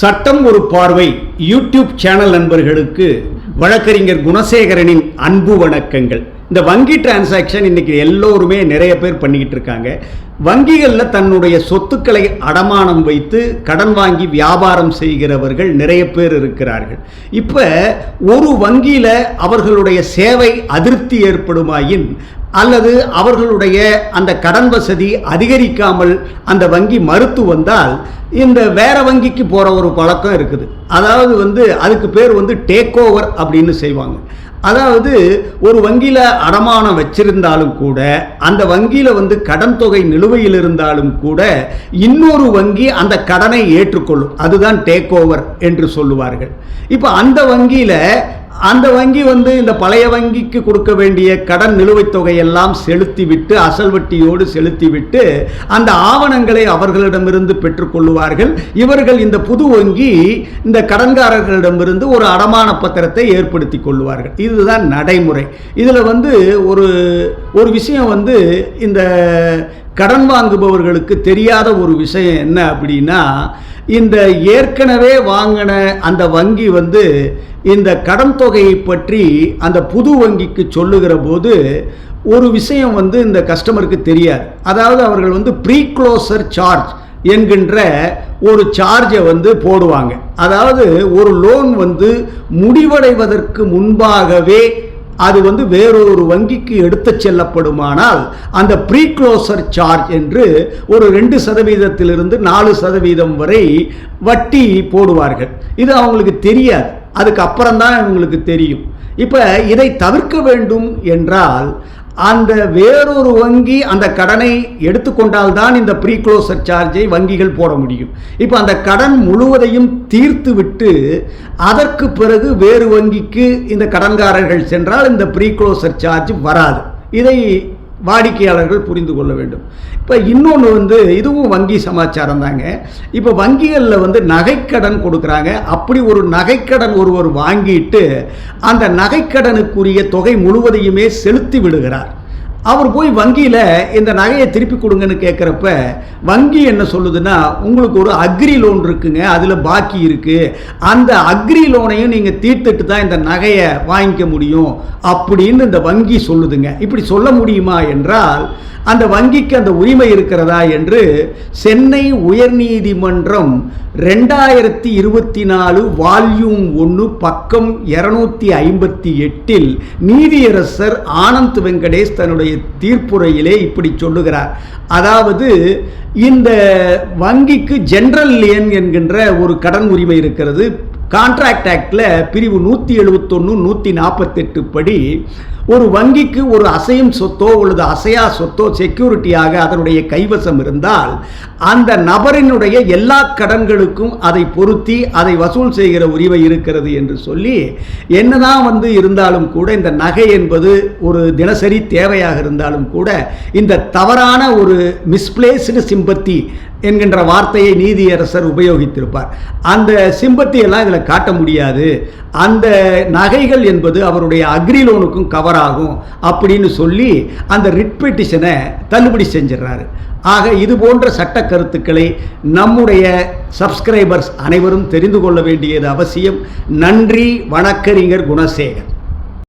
சட்டம் ஒரு பார்வை. யூடியூப் சேனல் நண்பர்களுக்கு வழக்கறிஞர் குணசேகரனின் அன்பு வணக்கங்கள். இந்த வங்கி டிரான்சாக்ஷன் இன்றைக்கி எல்லோருமே நிறைய பேர் பண்ணிக்கிட்டு இருக்காங்க. வங்கிகளில் தன்னுடைய சொத்துக்களை அடமானம் வைத்து கடன் வாங்கி வியாபாரம் செய்கிறவர்கள் நிறைய பேர் இருக்கிறார்கள். இப்போ ஒரு வங்கியில் அவர்களுடைய சேவை அதிருப்தி ஏற்படுமாயின் அல்லது அவர்களுடைய அந்த கடன் வசதி அதிகரிக்காமல் அந்த வங்கி மறுத்து வந்தால் இந்த வேற வங்கிக்கு போகிற ஒரு பழக்கம் இருக்குது. அதாவது வந்து அதுக்கு பேர் வந்து டேக் ஓவர் அப்படின்னு செய்வாங்க. அதாவது ஒரு வங்கியில் அடமானம் வச்சிருந்தாலும் கூட அந்த வங்கியில் வந்து கடன் தொகை நிலுவையில் இருந்தாலும் கூட இன்னொரு வங்கி அந்த கடனை ஏற்றுக்கொள்ளும். அதுதான் டேக் ஓவர் என்று சொல்லுவார்கள். இப்போ அந்த வங்கியில் அந்த வங்கி வந்து இந்த பழைய வங்கிக்கு கொடுக்க வேண்டிய கடன் நிலுவைத் தொகையெல்லாம் செலுத்திவிட்டு அசல் வட்டியோடு செலுத்திவிட்டு அந்த ஆவணங்களை அவர்களிடமிருந்து பெற்றுக்கொள்வார்கள் இவர்கள் இந்த புது வங்கி இந்த கடன்காரர்களிடமிருந்து ஒரு அடமான பத்திரத்தை ஏற்படுத்தி கொள்வார்கள் இதுதான் நடைமுறை. இதில் வந்து ஒரு ஒரு விஷயம் வந்து இந்த கடன் வாங்குபவர்களுக்கு தெரியாத ஒரு விஷயம் என்ன அப்படின்னா இந்த ஏற்கனவே வாங்கின அந்த வங்கி வந்து இந்த கடன் தொகையை பற்றி அந்த புது வங்கிக்கு சொல்லுகிற போது ஒரு விஷயம் வந்து இந்த கஸ்டமருக்கு தெரியாது. அதாவது அவர்கள் வந்து ப்ரீ க்ளோசர் சார்ஜ் என்கின்ற ஒரு சார்ஜை வந்து போடுவாங்க. அதாவது ஒரு லோன் வந்து முடிவடைவதற்கு முன்பாகவே அது வந்து வேறொரு வங்கிக்கு எடுத்து செல்லப்படுமானால் அந்த ப்ரீ க்ளோசர் சார்ஜ் என்று ஒரு ரெண்டு சதவீதத்திலிருந்து நாலு சதவீதம் வரை வட்டி போடுவார்கள். இது அவங்களுக்கு தெரியாது. அதுக்கு அப்புறம்தான் இவங்களுக்கு தெரியும். இப்போ இதை தவிர்க்க வேண்டும் என்றால் அந்த வேறொரு வங்கி அந்த கடனை எடுத்துக்கொண்டால்தான் இந்த ப்ரீ க்ளோசர் சார்ஜை வங்கிகள் போட முடியும். இப்போ அந்த கடன் முழுவதையும் தீர்த்து விட்டு அதற்கு பிறகு வேறு வங்கிக்கு இந்த கடன்காரர்கள் சென்றால் இந்த ப்ரீ க்ளோசர் சார்ஜ் வராது. இதை வாடிக்கையாளர்கள் புரிந்து கொள்ள வேண்டும். இப்போ இன்னொன்று வந்து இதுவும் வங்கி சமாச்சாரம் தாங்க இப்போ வங்கிகளில் வந்து நகைக்கடன் கொடுக்குறாங்க. அப்படி ஒரு நகைக்கடன் ஒருவர் வாங்கிட்டு அந்த நகைக்கடனுக்குரிய தொகை முழுவதையுமே செலுத்தி விடுகிறார். அவர் போய் வங்கியில் இந்த நகையை திருப்பி கொடுங்கன்னு கேட்குறப்ப வங்கி என்ன சொல்லுதுன்னா உங்களுக்கு ஒரு அக்ரி லோன் இருக்குங்க அதில் பாக்கி இருக்குது அந்த அக்ரி லோனையும் நீங்கள் தீர்த்துட்டு தான் இந்த நகையை வாங்கிக்க முடியும் அப்படின்னு இந்த வங்கி சொல்லுதுங்க. இப்படி சொல்ல முடியுமா என்றால் அந்த வங்கிக்கு அந்த உரிமை இருக்கிறதா என்று சென்னை உயர்நீதிமன்றம் ரெண்டாயிரத்தி இருபத்தி நாலு வால்யூம் ஒன்று பக்கம் இரநூத்தி ஐம்பத்தி எட்டில் நீதியரசர் ஆனந்த் வெங்கடேஷ் தன்னுடைய தீர்ப்புரையிலே இப்படி சொல்லுகிறார். அதாவது இந்த வங்கிக்கு ஜெனரல் லியன் என்கின்ற ஒரு கடன் உரிமை இருக்கிறது. கான்ட்ராக்ட் ஆக்டில் பிரிவு நூற்றி எழுபத்தொன்று நூற்றி நாற்பத்தெட்டு படி ஒரு வங்கிக்கு ஒரு அசையும் சொத்தோ அல்லது அசையா சொத்தோ செக்யூரிட்டியாக அதனுடைய கைவசம் இருந்தால் அந்த நபரினுடைய எல்லா கடன்களுக்கும் அதை பொருத்தி அதை வசூல் செய்கிற உரிமை இருக்கிறது என்று சொல்லி என்னதான் வந்து இருந்தாலும் கூட இந்த நகை என்பது ஒரு தினசரி தேவையாக இருந்தாலும் கூட இந்த தவறான ஒரு மிஸ்பிளேஸ்டு சிம்பத்தி என்கின்ற வார்த்தையை நீதியரசர் உபயோகித்திருப்பார். அந்த சிம்பத்தியெல்லாம் இதில் காட்ட முடியாது. அந்த நகைகள் என்பது அவருடைய அக்ரி லோனுக்கும் கவர் ஆகும் அப்படின்னு சொல்லி அந்த ரிட் பெட்டிஷனை தள்ளுபடி செஞ்சிடறாரு ஆக இது போன்ற சட்ட கருத்துக்களை நம்முடைய சப்ஸ்கிரைபர்ஸ் அனைவரும் தெரிந்து கொள்ள வேண்டியது அவசியம். நன்றி வணக்கறிஞர் குணசேகர்.